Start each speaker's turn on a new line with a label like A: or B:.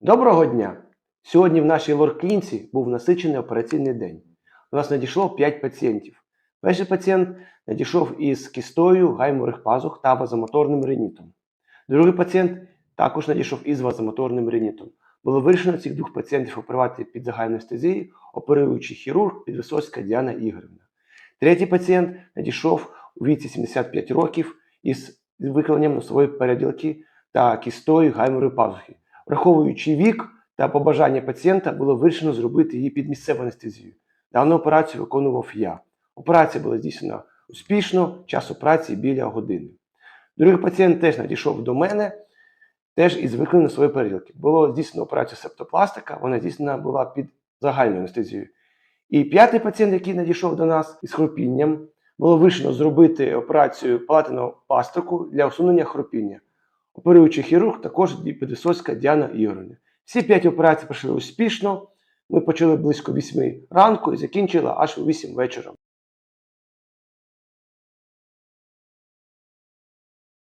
A: Доброго дня! Сьогодні в нашій лор-клінці був насичений операційний день. У нас надійшло 5 пацієнтів. Перший пацієнт надійшов із кістою гаймових пазух та вазомоторним ринітом. Другий пацієнт також надійшов із вазомоторним ринітом. Було вирішено цих двох пацієнтів оперувати під загальною анестезією, оперуючий хірург Підвисоцька Діана Ігорівна. Третій пацієнт надійшов у віці 75 років із викривленням носової переділки та кістою гаймової пазухи. Враховуючи вік та побажання пацієнта, було вирішено зробити її під місцеву анестезію. Дану операцію виконував я. Операція була здійснена успішно, час операції біля години. Другий пацієнт теж надійшов до мене, теж із виконанням своєї переділки. Було здійснено операцію септопластика, вона здійснена була під загальною анестезією. І п'ятий пацієнт, який надійшов до нас із хропінням, було вирішено зробити операцію палатиного пластику для усунення хропіння. Оперуючий хірург також Підвисоцька Діана Ігорівна. Всі п'ять операцій пройшли успішно. Ми почали близько 8 ранку і закінчили аж у 8 вечора.